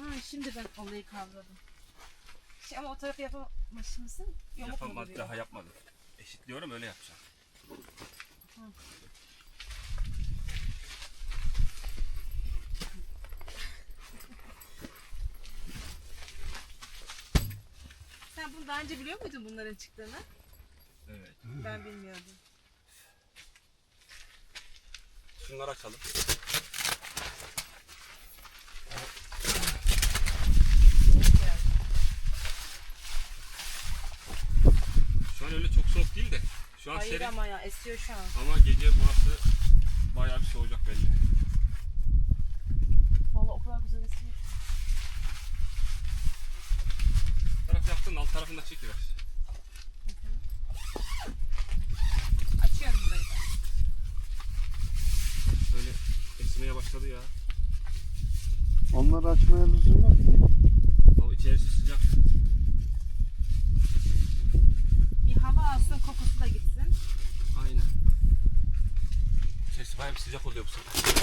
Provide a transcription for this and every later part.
Ha şimdi ben olayı kavradım. Şey, ama o tarafı yapamamış mısın? Yamuk mu Yapamadı duruyor? daha yapmadım. Eşitliyorum öyle yapacağım. Sen bunu daha önce biliyor muydun bunların çıktığını? Evet. Ben bilmiyordum. Şunları açalım. An öyle çok soğuk değil de. Şu an Hayır serin. ama ya esiyor şu an. Ama gece burası bayağı bir soğuyacak belli. Vallahi o kadar güzel esiyor. Taraf yaktın alt tarafında çekiver. Açıyorum burayı da. Böyle esmeye başladı ya. Onları açmaya lüzum yok. O içerisi sıcak. Bir hava alsın kokusu da gitsin. Aynen. İçerisi bayağı bir sıcak oluyor bu sefer.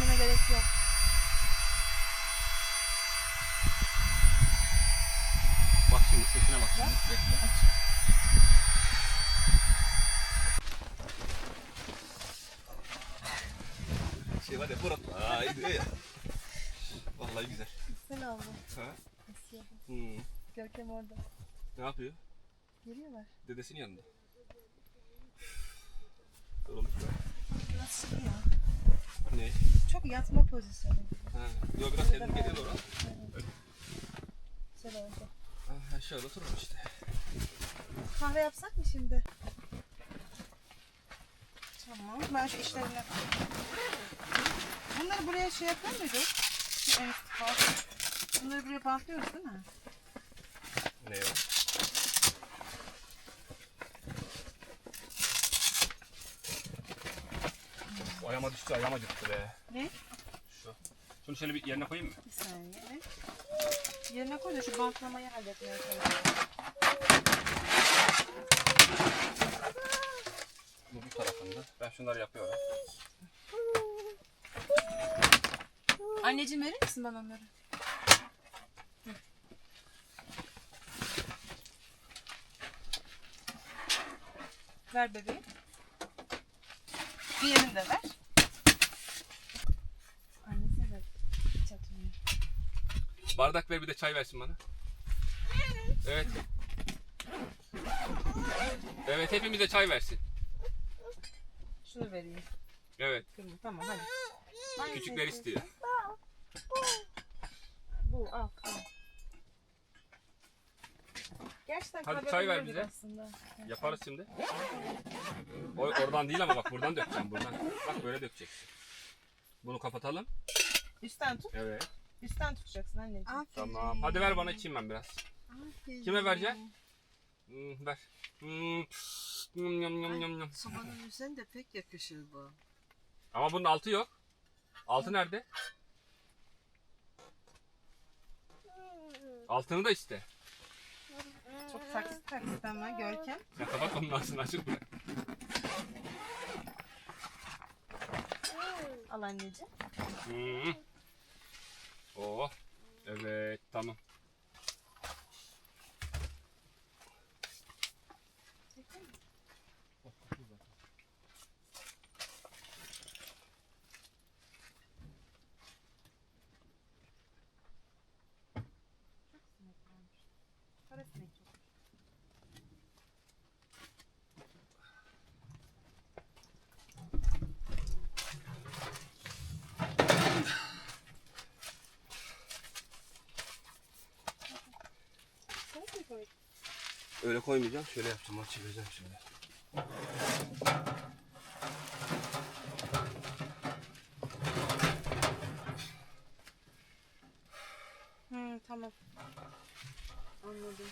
Basmana gerek yok. Bak şimdi sesine bak şimdi. Bekle. Şey var ya Murat. Aa diyor ya. Vallahi güzel. Güzel oldu. Ha? Esiyor. Hmm. Görkem orada. Ne yapıyor? Geliyorlar. Dedesinin yanında. Be. Biraz şey ya. Ne? Çok yatma pozisyonu. Ha. Yok biraz kendin geliyor oraya. Güzel oldu. Ha, aşağıda oturmuş işte. Kahve yapsak mı şimdi? Tamam. Ben şu işlerine... Bunları buraya şey yapıyor muyduk? En üst. Bunları buraya bantlıyoruz değil mi? Ne o? Ayağıma düştü, ayağıma acıttı be. Ne? Şu. Şunu şöyle bir yerine koyayım mı? Bir saniye. Yerine koy da şu bantlamayı halletmeye çalışıyorum. Bu bir tarafında. Ben şunları yapıyorum. Anneciğim verir misin bana onları? Ver bebeğim. Diğerini de ver. Annesi de hiç atmıyor. Bardak ver bir de çay versin bana. Evet. Evet hepimize çay versin. Şunu vereyim. Evet. Kırmızı. Tamam hadi. Küçükler istiyor. Bu al. Gerçekten Hadi kahve çay ver bize. Aslında. Yaparız şimdi. O, oradan değil ama bak buradan dökeceğim buradan. Bak böyle dökeceksin. Bunu kapatalım. Üstten tut. Evet. Üstten tutacaksın anneciğim. Tamam. Hadi ver bana içeyim ben biraz. Aferin. Kime vereceksin? Hmm, ver. Hmm, pss, yum, yum, yum, yum, yum. Sobanın üzerinde pek yakışır bu. Ama bunun altı yok. Altı nerede? Altını da iste. Çok taksit taksit ama Görkem. Ya kapat onun ağzını açık bırak. Al anneciğim. Hmm. Oh. Evet tamam. Parası ne Öyle koymayacağım. Şöyle yapacağım. Bak çevireceğim şöyle. Hı, tamam. Anladım.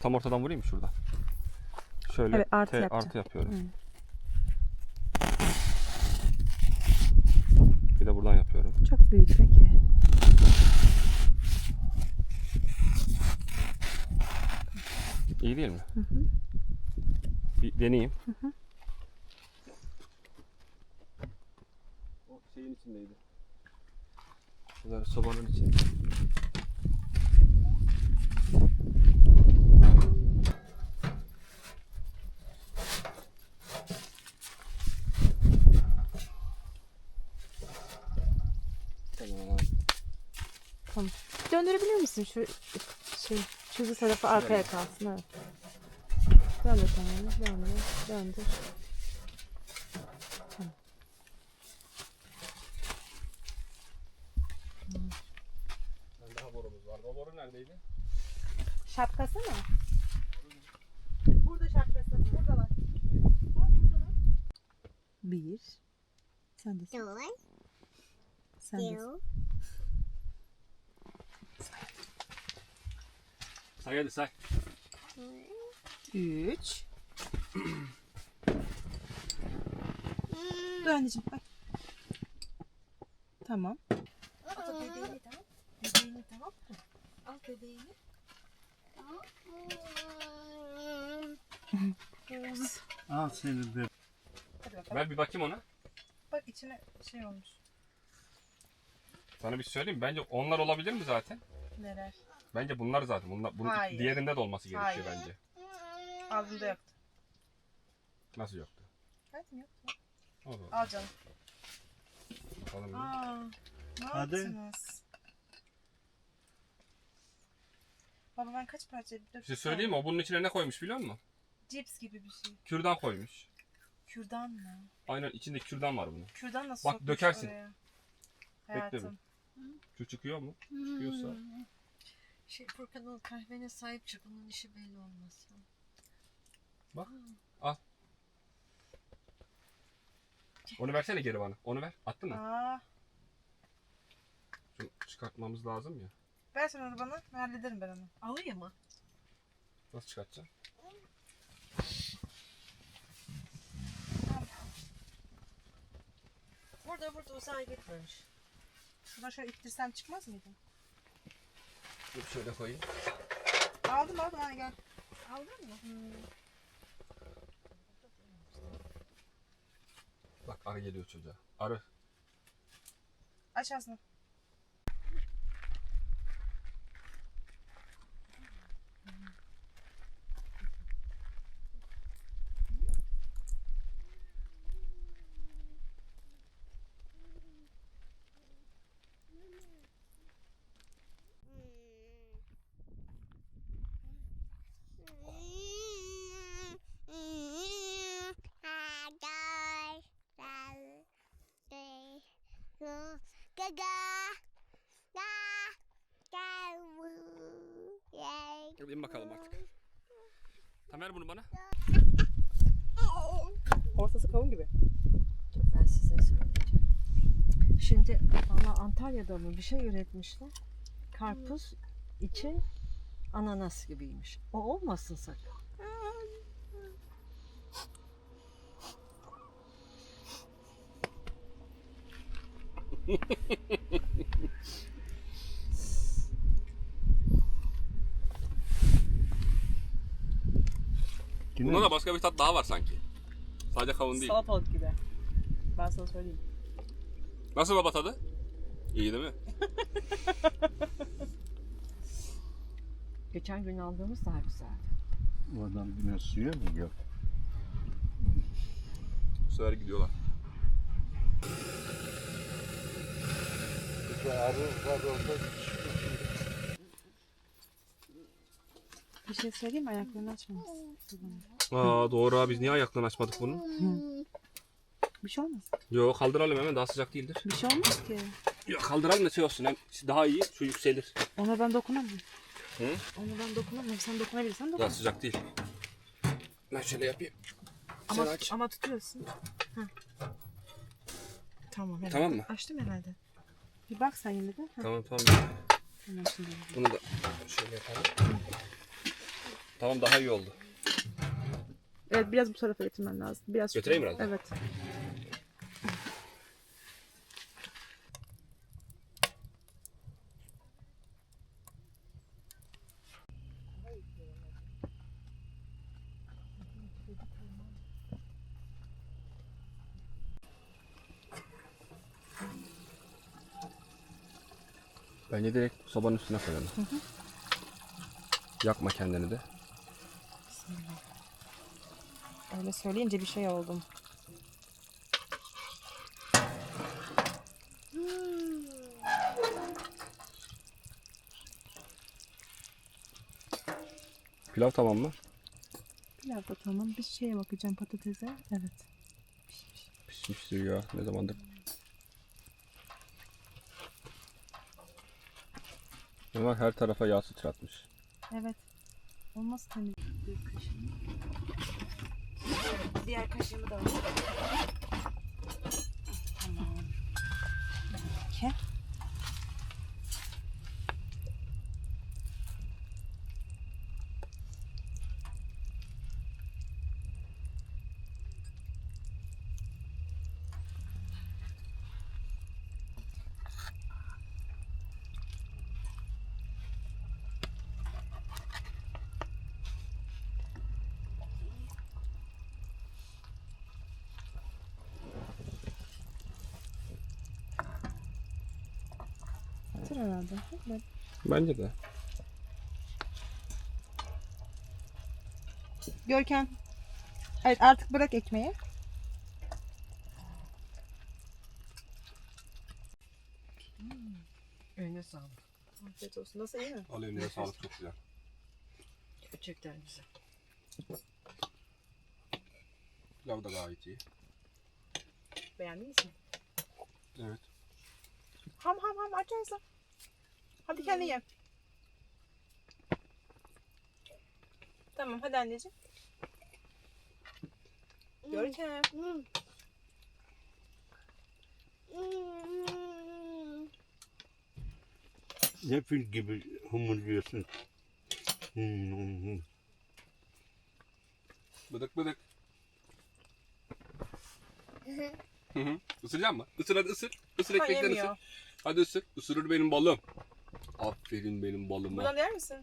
Tam ortadan vurayım mı şuradan? Şöyle Evet, artı T- yapacağım. artı yapıyorum. Hı. Bir de buradan yapıyorum. Çok büyütme ki. İyi değil mi? Hı hı. Bir deneyeyim. O şeyin içindeydi. Şurada sobanın içinde. Tamam. Döndürebilir misin şu şey çizgi tarafı arkaya kalsın evet. Döndür tamam döndür döndür. Bir daha borumuz vardı. O boru neredeydi? Şapkası mı? Burada şapkası. Burada var. Bir. Sen de. Sen de. Say hadi say. Üç. Dur anneciğim bak. Tamam. Al bebeğini de al. Bebeğini de al. Al bebeğini. Al seni bakalım. Ver bir bakayım ona. Bak içine şey olmuş. Sana bir şey söyleyeyim? Bence onlar olabilir mi zaten? Neler? Bence bunlar zaten. Bunlar, bunun Hayır. diğerinde de olması gerekiyor Hayır. bence. Ağzımda yoktu. Nasıl yoktu? Hadi yoktu. Olur. Al canım. Bakalım. Aa, ne Hadi. yaptınız? Baba ben kaç parça Bir şey söyleyeyim mi? O bunun içine ne koymuş biliyor musun? Cips gibi bir şey. Kürdan koymuş. Kürdan mı? Aynen içinde kürdan var bunun. Kürdan nasıl Bak, sokmuş dökersin. oraya? Bekle Hayatım. Şu çıkıyor mu? Çıkıyorsa. Şey Furkan kahvene sahip çık. Bunun işi belli olmaz. Onu versene geri bana. Onu ver. Attın mı? Aa, Şunu çıkartmamız lazım ya. ver sen onu bana. Ben hallederim ben onu. Alayım mı? Nasıl çıkartacağım? Burada burada uzağa gitmemiş. Şuradan şöyle ittirsem çıkmaz mıydı? Dur şöyle koyayım. Aldım aldım hadi gel. Aldın mı? Bak arı geliyor çocuğa. Arı. Aç ağzını. Bin bakalım artık. Tamer bunu bana. Ortası kavun gibi. Ben size söyleyeceğim. Şimdi valla Antalya'da mı bir şey üretmişler. Karpuz içi ananas gibiymiş. O olmasın sakın. Yine Bunda da başka bir tat daha var sanki. Sadece kavun değil. Salatalık gibi. Ben sana söyleyeyim. Nasıl baba tadı? İyi değil mi? Geçen gün aldığımız daha güzeldi. bu adam yine suya mı gidiyor? Bu sefer gidiyorlar. Bir şey söyleyeyim mi? Ayaklarını açmamışsın. Aa doğru abi biz niye ayaklarını açmadık bunu? Bir şey olmaz. Yok kaldıralım hemen daha sıcak değildir. Bir şey olmaz ki. Yok kaldıralım da şey olsun hem daha iyi su yükselir. Ona ben dokunamam. Hı? Ona ben dokunamam. Sen dokunabilirsen dokun. Daha sıcak değil. Ben şöyle yapayım. Ama, Sen aç. ama tutuyorsun. Heh. Tamam. Evet. Tamam mı? Açtım herhalde. Bir bak sen yine de. Heh, Tamam tamam. tamam şimdi. Bunu da şöyle yapalım. Tamam daha iyi oldu. Evet biraz bu tarafa getirmen lazım. Biraz Götüreyim tarafa. biraz Evet. Bence direkt sobanın üstüne koyalım. Yakma kendini de. Öyle söyleyince bir şey oldum. Pilav tamam mı? Pilav da tamam. Bir şeye bakacağım patatese. Evet. Pişmiştir ya ne zamandır. Ama her tarafa yağ sıçratmış. Evet. Olmaz temiz. Diğer kaşığımı da al. Tamam. İki. Bitir herhalde. Bence de. Görkem. Evet artık bırak ekmeği. Eline sağlık. Afiyet olsun. Nasıl iyi mi? Al eline sağlık çok güzel. Gerçekten güzel. Pilav da gayet iyi. Beğendiniz mi? Evet. Ham ham ham aç ağzını. Hadi kendin ye. Tamam hadi anneciğim. Görkem. Ne fil gibi humurluyorsun. Hmm. Bıdık bıdık. Hı hı. Isıracak mı? Isır hadi ısır. Isır Ha, ekmekten yemiyor. ısır. Hadi ısır. Isırır benim balım. Aferin benim balıma. Buradan yer misin?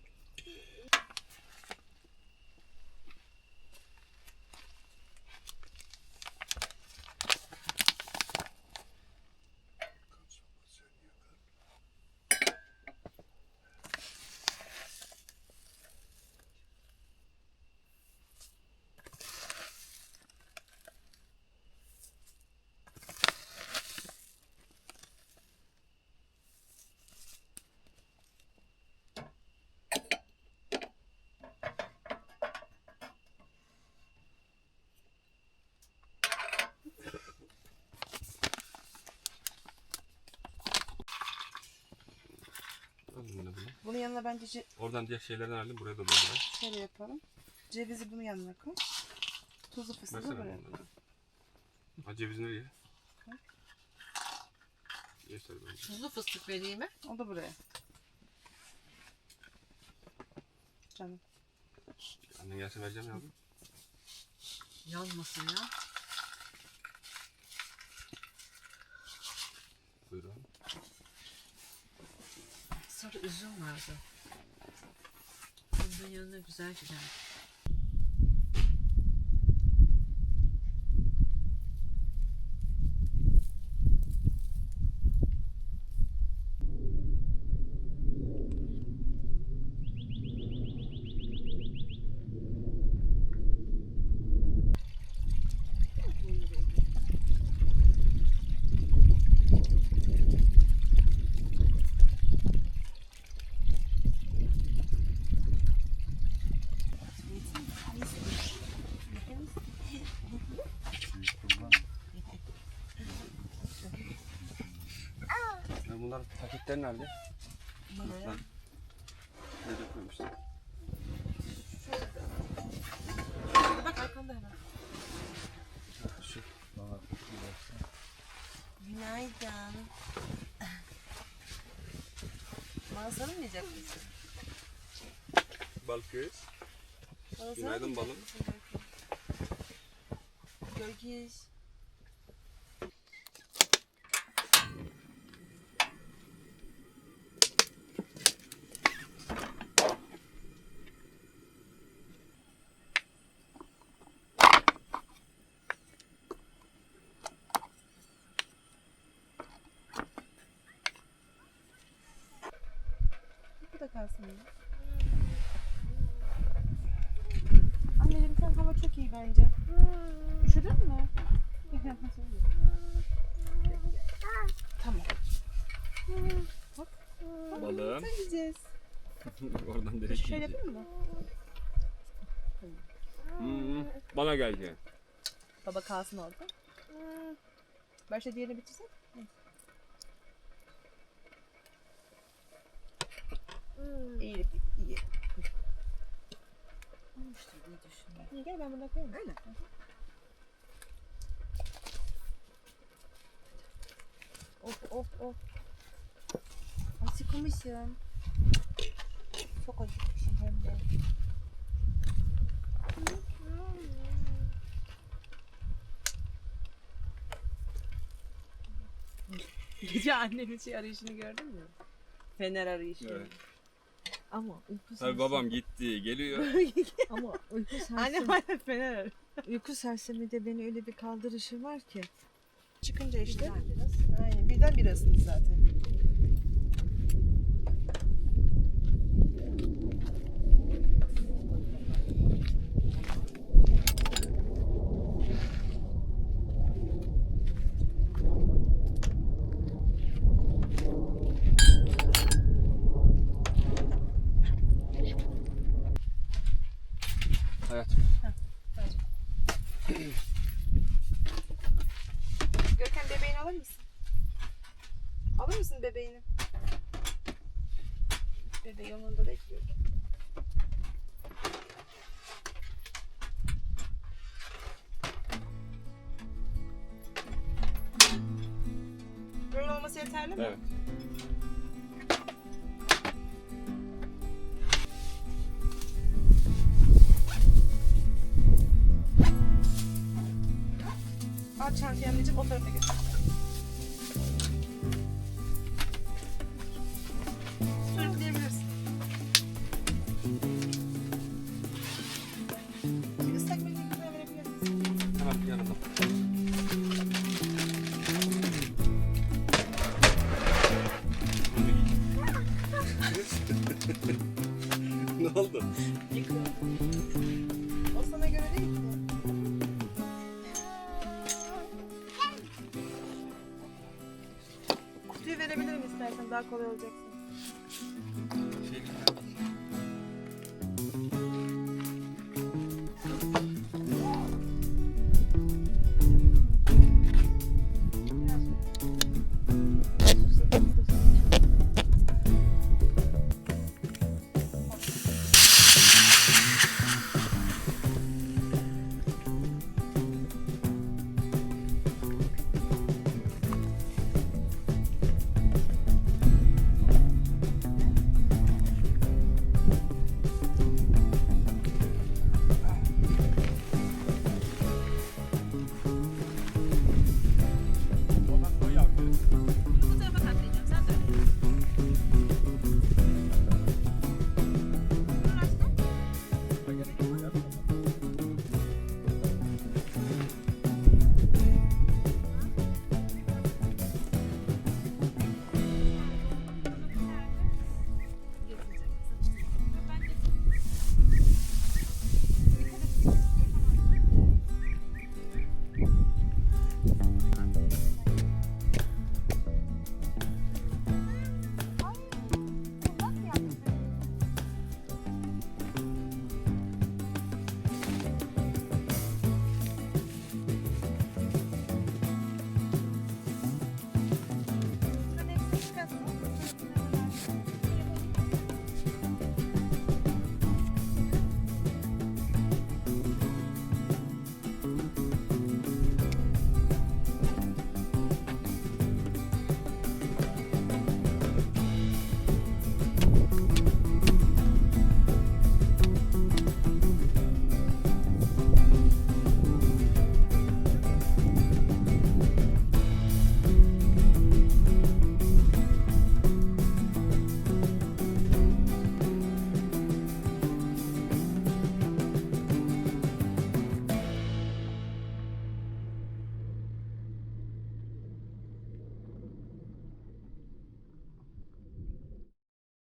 Sana bence ce- Oradan diğer şeylerden aldım buraya da doldurayım. şöyle yapalım. Cevizi bunun yanına koy. Tuzu fıstığı Versene buraya bunları. koy. Ha cevizi nereye? Yeter bence. Tuzlu fıstık vereyim mi? O da buraya. Canım. Annen gelse vereceğim ya abi. Yanmasın ya. Sarı üzüm vardı. Bunun yanına güzel gider. Ya bunlar paketler nerede? Nerede? Nerede koymuşsun? Bak arkanda hemen. Şu. Günaydın. Bana sarılmayacak mısın? Bal kız. Bana Günaydın balım. Görgüz. Kalsın. ya. Anneciğim sen hava çok iyi bence. Üşüdün mü? tamam. Balım. Sen gideceğiz. Oradan direkt Şöyle yiyeceğim. yapayım mı? Hmm, bana geldi. Baba kalsın orada. Başta diğerini bitirsen. İyi, iyi. Olmuştur diye düşünüyorum. İyi gel ben bunu koyayım. Öyle. Of of of. Acıkmışım. Çok acıkmışım hem de. Gece annemin şey arayışını gördün mü? Fener arayışı. Evet. Ama uyku Tabii babam gitti, geliyor. Ama uyku sersemi, Annem hala fener uyku sersemi de beni öyle bir kaldırışı var ki. Çıkınca işte. Güzel biraz. Aynen birden birasınız zaten. Hayat. Görkem bebeğini alır mısın? Alır mısın bebeğini? Bebeği yanında bekliyor. Yeterli mi? Evet. Al çantayı anneciğim o tarafa götür.